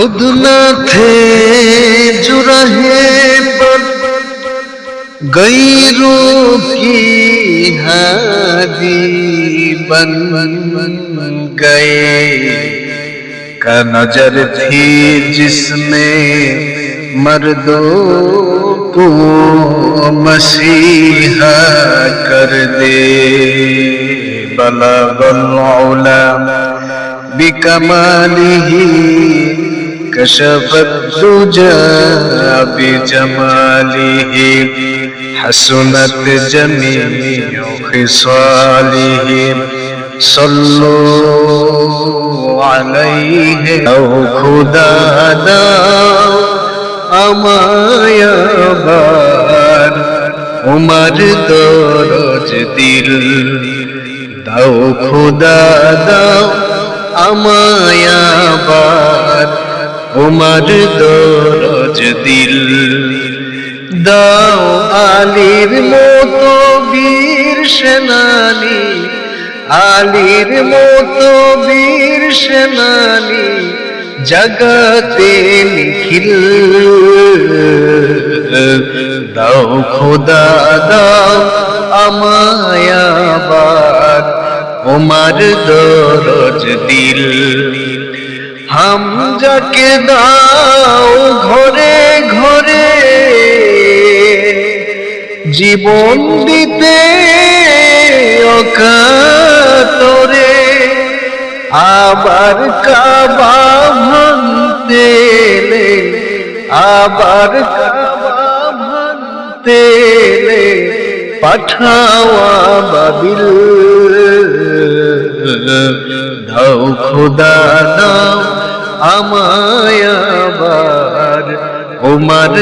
खुद न थे जो रहे पर गई की हादी बन गए। का नज़र थी जिसमें मर्दों को मसीहा कर दे। बला बल बिकमाली كشف الدجى بجماله حسنت جميع خصاله صلوا عليه أو خدا দাও আমায় আবার উমার দরজ দিল দাও খোদা দাও আমায় আবার উমার দরজ দিল। দাও আলীর মতো বীর সেনানি, আলীর মতো বীর সেনানি, জগতে নিখিল। দাও খোদা, দাও আমায়াবার ওমার দরজ দিল। হাম যাকে দাও ঘরে ঘরে, জীবন দিতে অকাতরে, আবার কাবা ভাঙতে আবার কাবা ভাঙতে পাঠাওয়া বাবিল দাও খোদা দাও আমায় আবার ওমার